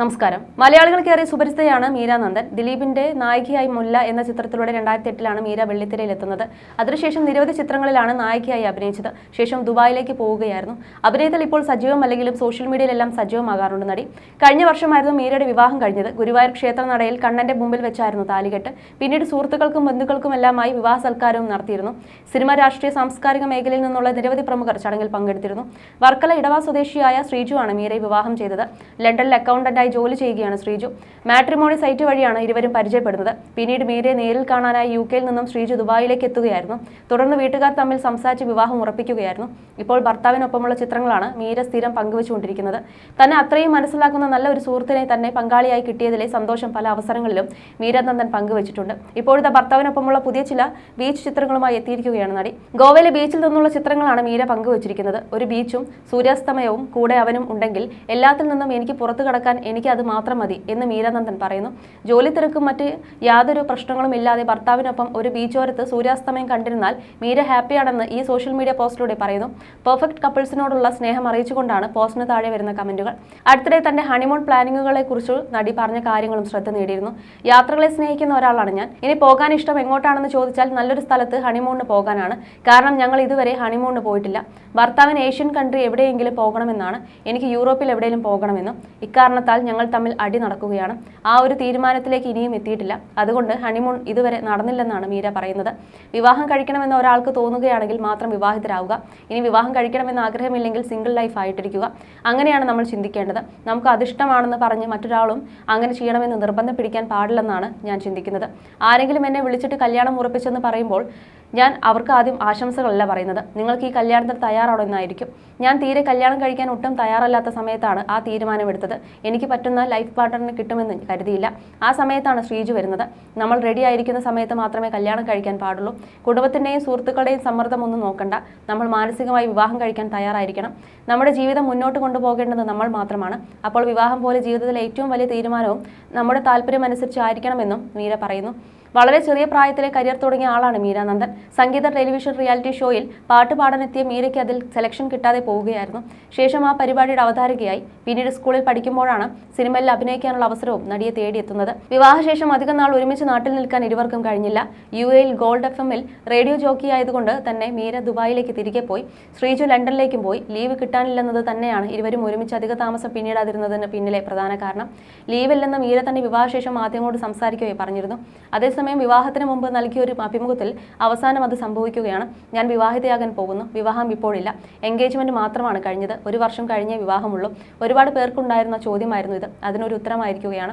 നമസ്കാരം. മലയാളികൾക്കേറെ സുപരിചിതയാണ് മീര നന്ദൻ. ദിലീപിന്റെ നായികയായി മുല്ല എന്ന ചിത്രത്തിലൂടെ രണ്ടായിരത്തി എട്ടിലാണ് മീര വെള്ളിത്തിരയിൽ എത്തുന്നത്. അതിനുശേഷം നിരവധി ചിത്രങ്ങളിലാണ് നായികയായി അഭിനയിച്ചത്. ശേഷം ദുബായിലേക്ക് പോവുകയായിരുന്നു. അഭിനയത്തിൽ ഇപ്പോൾ സജീവമല്ലെങ്കിലും സോഷ്യൽ മീഡിയയിലെല്ലാം സജീവമാകാറുണ്ട് നടി. കഴിഞ്ഞ വർഷമായിരുന്നു മീരയുടെ വിവാഹം കഴിഞ്ഞത്. ഗുരുവായൂർ ക്ഷേത്ര നടയിൽ കണ്ണന്റെ മുമ്പിൽ വെച്ചായിരുന്നു താലികെട്ട്. പിന്നീട് സുഹൃത്തുക്കൾക്കും ബന്ധുക്കൾക്കും എല്ലാമായി വിവാഹ സൽക്കാരവും നടത്തിയിരുന്നു. സിനിമ രാഷ്ട്രീയ സാംസ്കാരിക മേഖലയിൽ നിന്നുള്ള നിരവധി പ്രമുഖർ ചടങ്ങിൽ പങ്കെടുത്തിരുന്നു. വർക്കല ഇടവ സ്വദേശിയായ ശ്രീജു ആണ് മീരയെ വിവാഹം ചെയ്തത്. ലണ്ടനിൽ അക്കൗണ്ടന്റായി ജോലി ചെയ്യുകയാണ് ശ്രീജു. മാട്രിമോണി സൈറ്റ് വഴിയാണ് ഇരുവരും പരിചയപ്പെടുന്നത്. പിന്നീട് മീരയെ നേരിൽ കാണാനായി യു കെയിൽ നിന്നും ശ്രീജു ദുബായിലേക്ക് എത്തുകയായിരുന്നു. തുടർന്ന് വീട്ടുകാർ തമ്മിൽ സംസാരിച്ച് വിവാഹം ഉറപ്പിക്കുകയായിരുന്നു. ഇപ്പോൾ ഭർത്താവിനൊപ്പമുള്ള ചിത്രങ്ങളാണ് മീര സ്ഥിരം പങ്കുവച്ചുകൊണ്ടിരിക്കുന്നത്. തന്നെ അത്രയും മനസ്സിലാക്കുന്ന നല്ല ഒരു സുഹൃത്തിനെ തന്നെ പങ്കാളിയായി കിട്ടിയതിലെ സന്തോഷം പല അവസരങ്ങളിലും മീരാനന്ദൻ പങ്കുവച്ചിട്ടുണ്ട്. ഇപ്പോഴത്തെ ഭർത്താവിനൊപ്പമുള്ള പുതിയ ചില ബീച്ച് ചിത്രങ്ങളുമായി എത്തിയിരിക്കുകയാണ് നടി. ഗോവയിലെ ബീച്ചിൽ നിന്നുള്ള ചിത്രങ്ങളാണ് മീര പങ്കുവച്ചിരിക്കുന്നത്. ഒരു ബീച്ചും സൂര്യാസ്തമയവും കൂടെ അവനും ഉണ്ടെങ്കിൽ എല്ലാത്തിൽ നിന്നും എനിക്ക് പുറത്തു കടക്കാൻ എനിക്ക് അത് മാത്രം മതി എന്ന് മീരാനന്ദൻ പറയുന്നു. ജോലി തിരക്കും മറ്റ് യാതൊരു പ്രശ്നങ്ങളും ഇല്ലാതെ ഭർത്താവിനൊപ്പം ഒരു ബീച്ചോരത്ത് സൂര്യാസ്തമയം കണ്ടിരുന്നാൽ മീര ഹാപ്പിയാണെന്ന് ഈ സോഷ്യൽ മീഡിയ പോസ്റ്റിലൂടെ പറയുന്നു. പെർഫെക്റ്റ് കപ്പിൾസിനോടുള്ള സ്നേഹം അറിയിച്ചുകൊണ്ടാണ് പോസ്റ്റിന് താഴെ വരുന്ന കമന്റുകൾ. അടുത്തിടെ തന്റെ ഹണിമൂൺ പ്ലാനിങ്ങുകളെ കുറിച്ച് നടി പറഞ്ഞ കാര്യങ്ങളും ശ്രദ്ധ നേടിയിരുന്നു. യാത്രകളെ സ്നേഹിക്കുന്ന ഒരാളാണ് ഞാൻ. ഇനി പോകാൻ ഇഷ്ടം എങ്ങോട്ടാണെന്ന് ചോദിച്ചാൽ നല്ലൊരു സ്ഥലത്ത് ഹണിമൂണിന് പോകാനാണ്. കാരണം ഞങ്ങൾ ഇതുവരെ ഹണിമൂണിന് പോയിട്ടില്ല. ഭർത്താവിന് ഏഷ്യൻ കൺട്രി എവിടെയെങ്കിലും പോകണമെന്നാണ്. എനിക്ക് യൂറോപ്പിൽ എവിടെയെങ്കിലും പോകണമെന്നും. ഇക്കാരണത്താൽ ഞങ്ങൾ തമ്മിൽ അടി നടക്കുകയാണ്. ആ ഒരു തീരുമാനത്തിലേക്ക് ഇനിയും എത്തിയിട്ടില്ല. അതുകൊണ്ട് ഹണിമൂൺ ഇതുവരെ നടന്നില്ലെന്നാണ് മീര പറയുന്നത്. വിവാഹം കഴിക്കണമെന്ന് ഒരാൾക്ക് തോന്നുകയാണെങ്കിൽ മാത്രം വിവാഹിതരാവുക. ഇനി വിവാഹം കഴിക്കണമെന്ന് ആഗ്രഹമില്ലെങ്കിൽ സിംഗിൾ ലൈഫ് ആയിട്ടിരിക്കുക. അങ്ങനെയാണ് നമ്മൾ ചിന്തിക്കേണ്ടത്. നമുക്ക് അതിഷ്ടമാണെന്ന് പറഞ്ഞ് മറ്റൊരാളും അങ്ങനെ ചെയ്യണമെന്ന് നിർബന്ധം പിടിക്കാൻ പാടില്ലെന്നാണ് ഞാൻ ചിന്തിക്കുന്നത്. ആരെങ്കിലും എന്നെ വിളിച്ചിട്ട് കല്യാണം ഉറപ്പിച്ചെന്ന് പറയുമ്പോൾ ഞാൻ അവർക്ക് ആദ്യം ആശംസകളല്ല പറയുന്നത്. നിങ്ങൾക്ക് ഈ കല്യാണത്തിന് തയ്യാറാണോ എന്നായിരിക്കും. ഞാൻ തീരെ കല്യാണം കഴിക്കാൻ ഒട്ടും തയ്യാറല്ലാത്ത സമയത്താണ് ആ തീരുമാനമെടുത്തത്. എനിക്ക് പറ്റുന്ന ലൈഫ് പാർട്ണറിന് കിട്ടുമെന്ന് കരുതിയില്ല. ആ സമയത്താണ് ശ്രീജു വരുന്നത്. നമ്മൾ റെഡി ആയിരിക്കുന്ന സമയത്ത് മാത്രമേ കല്യാണം കഴിക്കാൻ പാടുള്ളൂ. കുടുംബത്തിന്റെയും സുഹൃത്തുക്കളുടെയും സമ്മർദ്ദം ഒന്നും നോക്കണ്ട. നമ്മൾ മാനസികമായി വിവാഹം കഴിക്കാൻ തയ്യാറായിരിക്കണം. നമ്മുടെ ജീവിതം മുന്നോട്ട് കൊണ്ടുപോകേണ്ടത് നമ്മൾ മാത്രമാണ്. അപ്പോൾ വിവാഹം പോലെ ജീവിതത്തിലെ ഏറ്റവും വലിയ തീരുമാനവും നമ്മുടെ താല്പര്യം അനുസരിച്ചായിരിക്കണമെന്നും മീര പറയുന്നു. വളരെ ചെറിയ പ്രായത്തിലെ കരിയർ തുടങ്ങിയ ആളാണ് മീരാനന്ദൻ. സംഗീത ടെലിവിഷൻ റിയാലിറ്റി ഷോയിൽ പാട്ട് പാടാനെത്തിയ മീരയ്ക്ക് അതിൽ സെലക്ഷൻ കിട്ടാതെ പോവുകയായിരുന്നു. ശേഷം ആ പരിപാടിയുടെ അവതാരകയായി. പിന്നീട് സ്കൂളിൽ പഠിക്കുമ്പോഴാണ് സിനിമയിൽ അഭിനയിക്കാനുള്ള അവസരവും നടിയെ തേടിയെത്തുന്നത്. വിവാഹശേഷം അധികം നാൾ ഒരുമിച്ച് നാട്ടിൽ നിൽക്കാൻ ഇരുവർക്കും കഴിഞ്ഞില്ല. യു എയിൽ ഗോൾഡ് എഫ് എമ്മിൽ റേഡിയോ ജോക്കി ആയതുകൊണ്ട് തന്നെ മീര ദുബായിലേക്ക് തിരികെ പോയി. ശ്രീജു ലണ്ടനിലേക്കും പോയി. ലീവ് കിട്ടാനില്ലെന്നത് തന്നെയാണ് ഇരുവരും ഒരുമിച്ച് അധിക താമസം പിന്നീടാതിരുന്നതിന് പിന്നിലെ പ്രധാന കാരണം. ലീവില്ലെന്ന് മീര തന്നെ വിവാഹശേഷം മാധ്യമങ്ങളോട് സംസാരിക്കുകയും പറഞ്ഞിരുന്നു. അതേസമയം വിവാഹത്തിന് മുമ്പ് നൽകിയ ഒരു അഭിമുഖത്തിൽ അവസാനം അത് സംഭവിക്കുകയാണ്. ഞാൻ വിവാഹിതയാകാൻ പോകുന്നു. വിവാഹം ഇപ്പോഴില്ല. എൻഗേജ്മെന്റ് മാത്രമാണ് കഴിഞ്ഞത്. ഒരു വർഷം കഴിഞ്ഞേ വിവാഹമുള്ളൂ. ഒരുപാട് പേർക്കുണ്ടായിരുന്ന ചോദ്യമായിരുന്നു ഇത്. അതിനൊരു ഉത്തരമായിരിക്കുകയാണ്.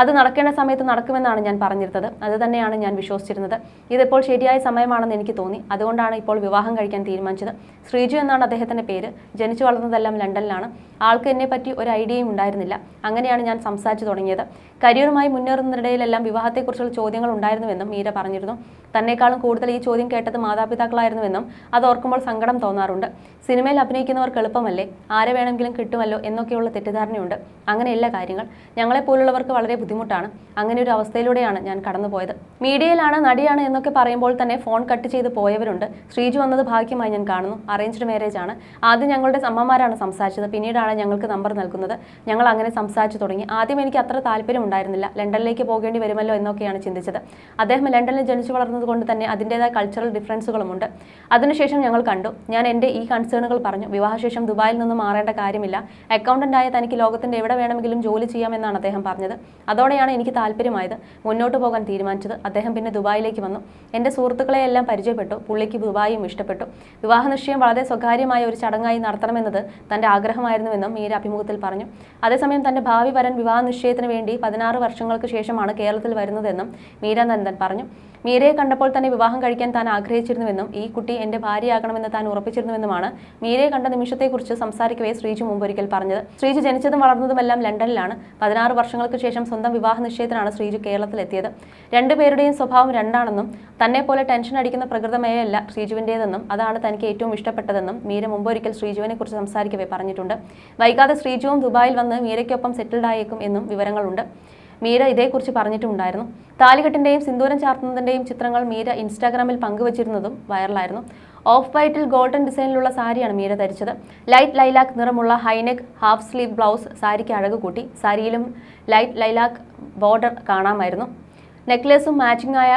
അത് നടക്കേണ്ട സമയത്ത് നടക്കുമെന്നാണ് ഞാൻ പറഞ്ഞിരുന്നത്. അത് തന്നെയാണ് ഞാൻ വിശ്വസിച്ചിരുന്നത്. ഇതിപ്പോൾ ശരിയായ സമയമാണെന്ന് എനിക്ക് തോന്നി. അതുകൊണ്ടാണ് ഇപ്പോൾ വിവാഹം കഴിക്കാൻ തീരുമാനിച്ചത്. ശ്രീജു എന്നാണ് അദ്ദേഹത്തിന്റെ പേര്. ജനിച്ചു വളർന്നതെല്ലാം ലണ്ടനിലാണ്. ആൾക്ക് എന്നെ പറ്റി ഒരു ഐഡിയയും ഉണ്ടായിരുന്നില്ല. അങ്ങനെയാണ് ഞാൻ സംസാരിച്ചു തുടങ്ങിയത്. കരിയറുമായി മുന്നേറുന്നതിനിടയിലെല്ലാം വിവാഹത്തെക്കുറിച്ചുള്ള ചോദ്യങ്ങൾ ഉണ്ടായിരുന്നുവെന്നും മീര പറഞ്ഞിരുന്നു. തന്നെക്കാളും കൂടുതൽ ഈ ചോദ്യം കേട്ടത് മാതാപിതാക്കളായിരുന്നുവെന്നും അത് ഓർക്കുമ്പോൾ സങ്കടം തോന്നാറുണ്ട്. സിനിമയിൽ അഭിനയിക്കുന്നവർക്ക് എളുപ്പമല്ലേ? ആരെ വേണമെങ്കിലും കിട്ടുമല്ലോ എന്നൊക്കെയുള്ള തെറ്റിദ്ധാരണയുണ്ട്. അങ്ങനെയുള്ള കാര്യങ്ങൾ. ഞങ്ങളെപ്പോലുള്ളവർക്ക് വളരെ ബുദ്ധിമുട്ടാണ്. അങ്ങനെ ഒരു അവസ്ഥയിലൂടെയാണ് ഞാൻ കടന്നുപോയത്. മീഡിയയിലാണ് നടിയാണ് എന്നൊക്കെ പറയുമ്പോൾ തന്നെ ഫോൺ കട്ട് ചെയ്ത് പോയവരുണ്ട്. ശ്രീജു വന്നത് ഭാഗ്യമായി ഞാൻ കാണുന്നു. അറേഞ്ച്ഡ് മാരേജ് ആണ്. ആദ്യം ഞങ്ങളുടെ അമ്മമാരാണ് സംസാരിച്ചത്. പിന്നീടാണ് ഞങ്ങൾക്ക് നമ്പർ നൽകുന്നത്. ഞങ്ങൾ അങ്ങനെ സംസാരിച്ചു തുടങ്ങി. ആദ്യം എനിക്ക് അത്ര താല്പര്യം ഉണ്ടായിരുന്നില്ല. ലണ്ടനിലേക്ക് പോകേണ്ടി വരുമല്ലോ എന്നൊക്കെയാണ് ചിന്തിച്ചത്. അദ്ദേഹം ലണ്ടനിൽ ജനിച്ചു വളർന്നത് കൊണ്ട് തന്നെ അതിന്റെതായ കൾച്ചറൽ ഡിഫറൻസുകളുമുണ്ട് അതിനുശേഷം ഞങ്ങൾ കണ്ടു. ഞാൻ എന്റെ ഈ കൺസേണുകൾ പറഞ്ഞു. വിവാഹശേഷം ദുബായിൽ നിന്ന് മാറേണ്ട കാര്യമില്ല. അക്കൗണ്ടന്റായ തനിക്ക് ലോകത്തിന്റെ എവിടെ വേണമെങ്കിലും ജോലി ചെയ്യാമെന്നാണ് അദ്ദേഹം പറഞ്ഞത്. അതോടെയാണ് എനിക്ക് താല്പര്യമായത്. മുന്നോട്ട് പോകാൻ തീരുമാനിച്ചത്. അദ്ദേഹം പിന്നെ ദുബായിലേക്ക് വന്നു. എന്റെ സുഹൃത്തുക്കളെ എല്ലാം പരിചയപ്പെട്ടു. പുള്ളിക്ക് ദുബായും ഇഷ്ടപ്പെട്ടു. വിവാഹ നിശ്ചയം വളരെ സ്വകാര്യമായ ഒരു ചടങ്ങായി നടത്തണമെന്നത് തന്റെ ആഗ്രഹമായിരുന്നുവെന്നും മീര അഭിമുഖത്തിൽ പറഞ്ഞു. അതേസമയം തന്റെ ഭാവി വരൻ വിവാഹ നിശ്ചയത്തിന് വേണ്ടി പതിനാറ് വർഷങ്ങൾക്ക് ശേഷമാണ് കേരളത്തിൽ വരുന്നതെന്നും മീര നന്ദൻ പറഞ്ഞു. മീരയെ കണ്ടപ്പോൾ തന്നെ വിവാഹം കഴിക്കാൻ താൻ ആഗ്രഹിച്ചിരുന്നുവെന്നും ഈ കുട്ടി എന്റെ ഭാര്യയാകണമെന്ന് താൻ ഉറപ്പിച്ചിരുന്നുവെന്നുമാണ് മീരയെ കണ്ട നിമിഷത്തെക്കുറിച്ച് സംസാരിക്കവേ ശ്രീജു മുമ്പ് ഒരിക്കൽ പറഞ്ഞത്. ശ്രീജു ജനിച്ചതും വളർന്നതുമെല്ലാം ലണ്ടനിലാണ്. പതിനാറ് വർഷങ്ങൾക്ക് ശേഷം സ്വന്തം വിവാഹ നിശ്ചയത്തിനാണ് ശ്രീജു കേരളത്തിലെത്തിയത്. രണ്ടുപേരുടെയും സ്വഭാവം രണ്ടാണെന്നും തന്നെ പോലെ ടെൻഷൻ അടിക്കുന്ന പ്രകൃതമേയല്ല ശ്രീജുവിന്റേതെന്നും അതാണ് തനിക്ക് ഏറ്റവും ഇഷ്ടപ്പെട്ടതെന്നും മീര മുമ്പൊരിക്കൽ ശ്രീജുവിനെ കുറിച്ച് സംസാരിക്കവേ പറഞ്ഞിട്ടുണ്ട്. വൈകാതെ ശ്രീജുവും ദുബായിൽ വന്ന് മീരയ്ക്കൊപ്പം സെറ്റിൽഡായേക്കും എന്നും വിവരങ്ങളുണ്ട്. മീര ഇതേക്കുറിച്ച് പറഞ്ഞിട്ടുണ്ടായിരുന്നു താലികെട്ടിന്റെയും സിന്ദൂരം ചാർത്തുന്നതിന്റെയും ചിത്രങ്ങൾ മീര ഇൻസ്റ്റാഗ്രാമിൽ പങ്കുവച്ചിരുന്നതും വൈറലായിരുന്നു. ഓഫ് വൈറ്റിൽ ഗോൾഡൻ ഡിസൈനിലുള്ള സാരിയാണ് മീര ധരിച്ചത്. ലൈറ്റ് ലൈലാക്ക് നിറമുള്ള high neck half sleeve blouse സാരിക്ക് അഴക് കൂട്ടി. സാരിയിലും ലൈറ്റ് ലൈലാക്ക് ബോർഡർ കാണാമായിരുന്നു. നെക്ലേസും മാച്ചിങ്ങായ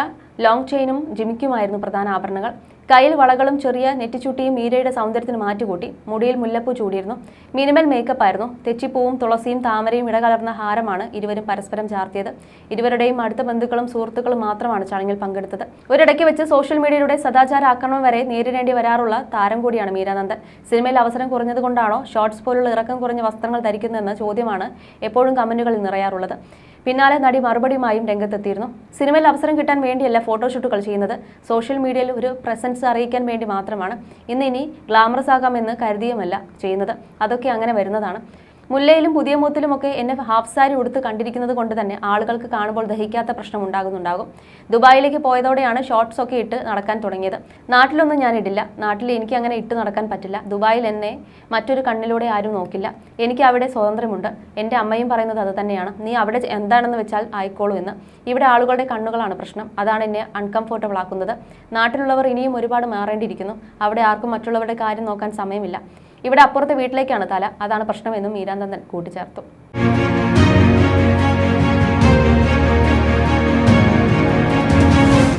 ലോങ് ചെയിനും ജിമിക്കുമായിരുന്നു പ്രധാന ആഭരണങ്ങൾ. കയ്യിൽ വളകളും ചെറിയ നെറ്റിച്ചുട്ടിയും മീരയുടെ സൗന്ദര്യത്തിന് മാറ്റുകൂട്ടി മുടിയിൽ മുല്ലപ്പൂ ചൂടിയിരുന്നു. മിനിമൽ മേക്കപ്പ് ആയിരുന്നു. തെച്ചിപ്പൂവും തുളസിയും താമരയും ഇടകലർന്ന ഹാരമാണ് ഇരുവരും പരസ്പരം ചാർത്തിയത്. ഇരുവരുടെയും അടുത്ത ബന്ധുക്കളും സുഹൃത്തുക്കളും മാത്രമാണ് ചടങ്ങിൽ പങ്കെടുത്തത്. ഒരിടയ്ക്ക് വെച്ച് സോഷ്യൽ മീഡിയയുടെ സദാചാര ആക്രമണം വരെ നേരിടേണ്ടി വരാറുള്ള താരം കൂടിയാണ് മീരാനന്ദൻ. സിനിമയിൽ അവസരം കുറഞ്ഞതുകൊണ്ടാണോ ഷോർട്സ് പോലുള്ള ഇറക്കം കുറഞ്ഞ വസ്ത്രങ്ങൾ ധരിക്കുന്നതെന്ന ചോദ്യമാണ് എപ്പോഴും കമന്റുകളിൽ നിറയാറുള്ളത്. പിന്നാലെ നടി മറുപടിയുമായും രംഗത്തെത്തിയിരുന്നു. സിനിമയിൽ അവസരം കിട്ടാൻ വേണ്ടിയല്ല ഫോട്ടോഷൂട്ടുകൾ ചെയ്യുന്നത്. സോഷ്യൽ മീഡിയയിൽ ഒരു പ്രസൻസ് അറിയിക്കാൻ വേണ്ടി മാത്രമാണ്. ഇന്ന് ഇനി ഗ്ലാമറസ് ആകാമെന്ന് കരുതിയുമല്ല ചെയ്യുന്നത്. അതൊക്കെ അങ്ങനെ വരുന്നതാണ്. മുല്ലയിലും പുതിയ മൂത്തിലുമൊക്കെ എന്നെ ഹാഫ് സാരി ഉടുത്ത് കണ്ടിരിക്കുന്നത് കൊണ്ട് തന്നെ ആളുകൾക്ക് കാണുമ്പോൾ ദഹിക്കാത്ത പ്രശ്നം ഉണ്ടാകുന്നുണ്ടാകും. ദുബായിലേക്ക് പോയതോടെയാണ് ഷോർട്സ് ഒക്കെ ഇട്ട് നടക്കാൻ തുടങ്ങിയത്. നാട്ടിലൊന്നും ഞാൻ ഇടില്ല. നാട്ടിൽ എനിക്ക് അങ്ങനെ ഇട്ട് നടക്കാൻ പറ്റില്ല. ദുബായിൽ എന്നെ മറ്റൊരു കണ്ണിലൂടെ ആരും നോക്കില്ല. എനിക്ക് അവിടെ സ്വാതന്ത്ര്യമുണ്ട്. എന്റെ അമ്മയും പറയുന്നത് അത് തന്നെയാണ്. നീ അവിടെ എന്താണെന്ന് വെച്ചാൽ ആയിക്കോളൂ എന്ന്. ഇവിടെ ആളുകളുടെ കണ്ണുകളാണ് പ്രശ്നം. അതാണ് എന്നെ അൺകംഫോർട്ടബിൾ ആക്കുന്നത്. നാട്ടിലുള്ളവർ ഇനിയും ഒരുപാട് മാറേണ്ടിയിരിക്കുന്നു. അവിടെ ആർക്കും മറ്റുള്ളവരുടെ കാര്യം നോക്കാൻ സമയമില്ല. ഇവിടെ അപ്പുറത്തെ വീട്ടിലേക്കാണ് തല. അതാണ് പ്രശ്നമെന്നും മീരാനന്ദൻ കൂട്ടിച്ചേർത്തു.